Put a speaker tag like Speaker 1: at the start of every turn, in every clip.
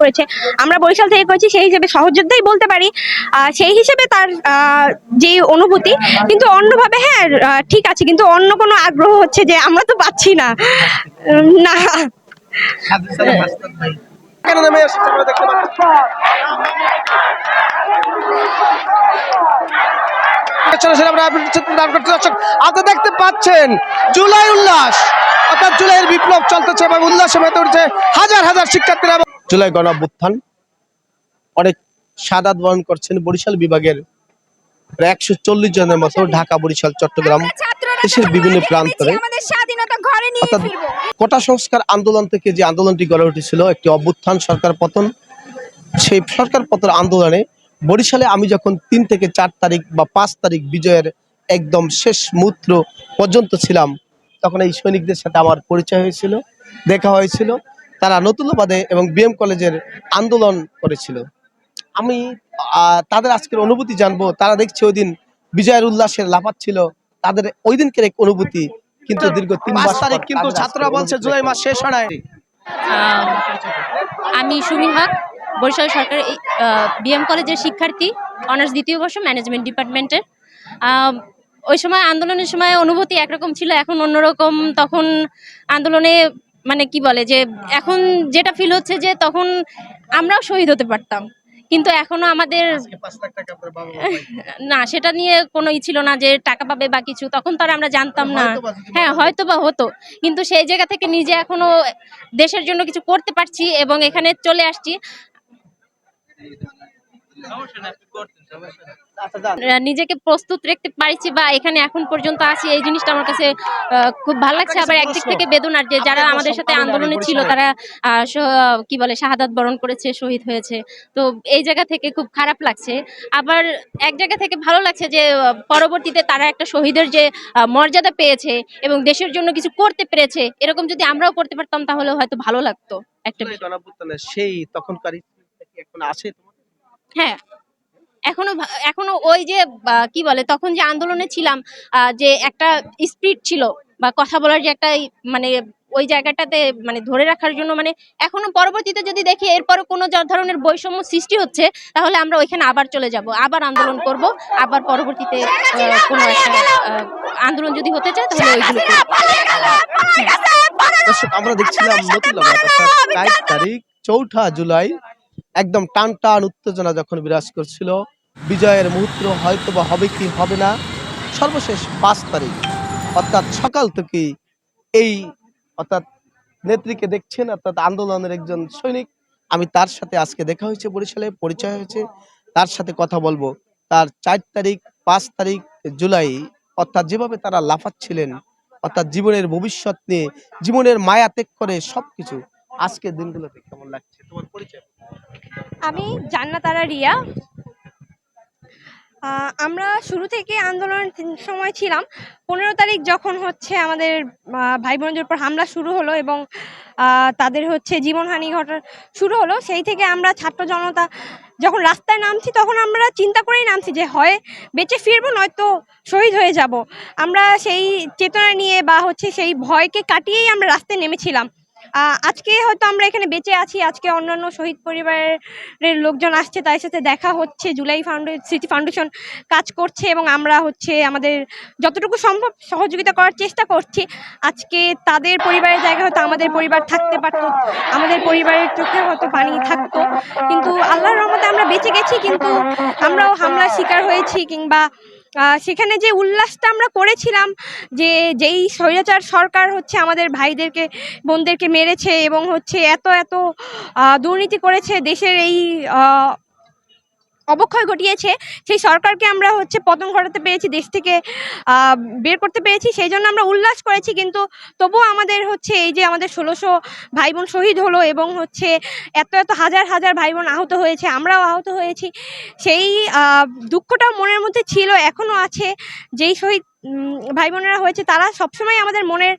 Speaker 1: করেছে। আমরা বরিশাল থেকে করেছি, সেই হিসেবে সহযোদ্ধাই বলতে পারি। সেই হিসেবে তার যে অনুভূতি, কিন্তু অন্যভাবে হ্যাঁ ঠিক আছে, কিন্তু অন্য কোনো আগ্রহ হচ্ছে যে আমরা তো পাচ্ছি না। না।
Speaker 2: দর্শক আপনারা দেখতে পাচ্ছেন, জুলাই উল্লাস। জুলাইয়ের বিপ্লব চলতেছে এবং উল্লাসে মেতে উঠছে হাজার হাজার শিক্ষার্থীরা এবং জুলাই গণঅভ্যুত্থান অনেক সাদাত বরণ করছেন বরিশাল বিভাগের প্রায় একশো চল্লিশ জনের মতো ঢাকা বরিশাল চট্টগ্রাম দেশের বিভিন্ন প্রান্তরে
Speaker 1: আমাদের স্বাধীনতা ঘরে নিয়ে
Speaker 2: অর্থাৎ কোটা সংস্কার আন্দোলন থেকে যে আন্দোলনটি গড়ে উঠেছিল একটি অভ্যুত্থান সরকার পতন সেই সরকার পতন আন্দোলনে বরিশালে আমি যখন তিন থেকে চার তারিখ বা পাঁচ তারিখ বিজয়ের একদম শেষ মুহূর্ত পর্যন্ত ছিলাম তখন এই সৈনিকদের সাথে আমার পরিচয় হয়েছিল দেখা হয়েছিল তারা নতুনবাদে এবং বিএম কলেজের আন্দোলন করেছিল। আমি আহ, তাদের আজকের অনুভূতি জানব। তারা দেখছে ওই দিন বিজয়ের উল্লাসের লাফাচ্ছিল তাদের ওই দিনকের এক অনুভূতি কিন্তু দীর্ঘ তিন মাস তারিখ কিন্তু ছাত্ররা বলছে জুলাই মাস শেষ হয়
Speaker 3: আহ, আমি সুমি হক বরিশাল সরকারি বিএম কলেজের শিক্ষার্থী অনার্স দ্বিতীয় বর্ষ ম্যানেজমেন্ট ডিপার্টমেন্টের। আহ, ওই সময় আন্দোলনের সময় অনুভূতি একরকম ছিল এখন অন্যরকম। তখন আন্দোলনে মানে কি বলে যে এখন যেটা ফিল হচ্ছে যে তখন আমরাও শহীদ হতে পারতাম। কিন্তু এখনও আমাদের না সেটা নিয়ে কোনো ই ছিল না যে টাকা পাবে বা কিছু। তখন তো আর আমরা জানতাম না। হ্যাঁ হয়তো বা হতো। কিন্তু সেই জায়গা থেকে নিজে এখনও দেশের জন্য কিছু করতে পারছি এবং এখানে চলে আসছি। নিজেকে প্রস্তুত রাখতে পারছি বা এখানে এখন পর্যন্ত আছি এই জিনিসটা আমার কাছে খুব ভালো লাগছে। আবার একদিক থেকে বেদনার যে যারা আমাদের সাথে আন্দোলনে ছিল তারা আহ, কি বলে শাহাদাত বরণ করেছে শহীদ হয়েছে। তো এই জায়গা থেকে খুব খারাপ লাগছে। আবার এক জায়গা থেকে ভালো লাগছে যে পরবর্তীতে তারা একটা শহীদের যে আহ, মর্যাদা পেয়েছে এবং দেশের জন্য কিছু করতে পেরেছে এরকম যদি আমরাও করতে পারতাম তাহলে হয়তো ভালো লাগতো একটা
Speaker 2: সেই তখনকার এখন?
Speaker 3: হ্যাঁ। এখনও এখনও ওই যে কি বলে তখন যে আন্দোলনে ছিলাম আহ, যে একটা স্পিড ছিল বা কথা বলার যে একটা মানে ওই জায়গাটাতে মানে ধরে রাখার জন্য মানে এখনও পরবর্তীতে যদি দেখি এরপরে কোনো যা- ধরনের বৈষম্য সৃষ্টি হচ্ছে তাহলে আমরা ওইখানে আবার চলে যাব আবার আন্দোলন করব আবার পরবর্তীতে আহ, কোনো একটা আহ, আন্দোলন যদি হতে চায় তাহলে ওইগুলো
Speaker 2: আমরা দেখছিলাম তারিখ চৌঠা জুলাই একদম টান টান উত্তেজনা যখন বিরাজ করছিল, বিজয়ের মুহূর্ত হয়তো বা হবে কি হবে না, সর্বশেষ পাঁচ তারিখ, অর্থাৎ সকাল থেকেই এই অর্থাৎ নেত্রীকে দেখছেন, অর্থাৎ আন্দোলনের একজন সৈনিক। আমি তার সাথে আজকে দেখা হয়েছে, বরিশালে পরিচয় হয়েছে। তার সাথে কথা বলব। তার চার তারিখ, পাঁচ তারিখ জুলাই, অর্থাৎ যেভাবে তারা লাফাচ্ছিলেন, অর্থাৎ জীবনের ভবিষ্যৎ নিয়ে, জীবনের মায়া ত্যাগ করে সবকিছু, আজকের দিনগুলোতে কেমন লাগছে? তোমার পরিচয়
Speaker 1: আমি জান্নাতারা রিয়া। আমরা শুরু থেকে আন্দোলনের সময় ছিলাম। পনেরো তারিখ যখন হচ্ছে আমাদের ভাই বোনদের উপর হামলা শুরু হলো এবং তাদের হচ্ছে জীবনহানি ঘটা শুরু হলো, সেই থেকে আমরা ছাত্র জনতা যখন রাস্তায় নামছি তখন আমরা চিন্তা করেই নামছি যে হয় বেঁচে ফিরবো, নয়তো শহীদ হয়ে যাব। আমরা সেই চেতনা নিয়ে বা হচ্ছে সেই ভয়কে কাটিয়েই আমরা রাস্তায় নেমেছিলাম। আজকে হয়তো আমরা এখানে বেঁচে আছি, আজকে অন্যান্য শহীদ পরিবারের লোকজন আসছে, তাদের সাথে দেখা হচ্ছে, জুলাই ফাউন্ডে, স্মৃতি ফাউন্ডেশন কাজ করছে এবং আমরা হচ্ছে আমাদের যতটুকু সম্ভব সহযোগিতা করার চেষ্টা করছি। আজকে তাদের পরিবারের জায়গায় হয়তো আমাদের পরিবার থাকতে পারতো, আমাদের পরিবারের চোখে হয়তো পানি থাকতো, কিন্তু আল্লাহর রহমতে আমরা বেঁচে গেছি, কিন্তু আমরাও হামলার শিকার হয়েছি কিংবা সেখানে যে উল্লাসটা আমরা করেছিলাম যে যেই স্বৈরাচার সরকার হচ্ছে আমাদের ভাইদেরকে, বোনদেরকে মেরেছে এবং হচ্ছে এত এত দুর্নীতি করেছে দেশের এই অবক্ষয় ঘটিয়েছে, সেই সরকারকে আমরা হচ্ছে পতন ঘটাতে পেরেছি, দেশ থেকে বের করতে পেরেছি, সেই জন্য আমরা উল্লাস করেছি, কিন্তু তবুও আমাদের হচ্ছে এই যে আমাদের ষোলোশো ভাই বোন শহীদ হলো এবং হচ্ছে এত এত হাজার হাজার ভাই বোন আহত হয়েছে, আমরাও আহত হয়েছি, সেই দুঃখটাও মনের মধ্যে ছিল এখনও আছে, যেই শহীদ ভাই বোনেরা হয়েছে, তারা সবসময় আমাদের মনের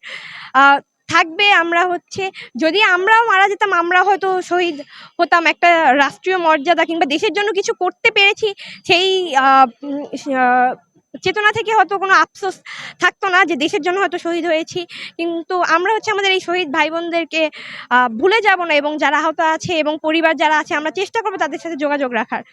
Speaker 1: থাকবে, আমরা হচ্ছে, যদি আমরাও মারা যেতাম, আমরা হয়তো শহীদ হতাম। একটা রাষ্ট্রীয় মর্যাদা কিংবা দেশের জন্য কিছু করতে পেরেছি, সেই চেতনা থেকে হয়তো কোনো আফসোস থাকতো না যে দেশের জন্য হয়তো শহীদ হয়েছি। কিন্তু আমরা হচ্ছে আমাদের এই শহীদ ভাই বোনদেরকে ভুলে যাব না এবং যারা আহত আছে এবং পরিবার যারা আছে, আমরা চেষ্টা করব তাদের সাথে যোগাযোগ রাখার।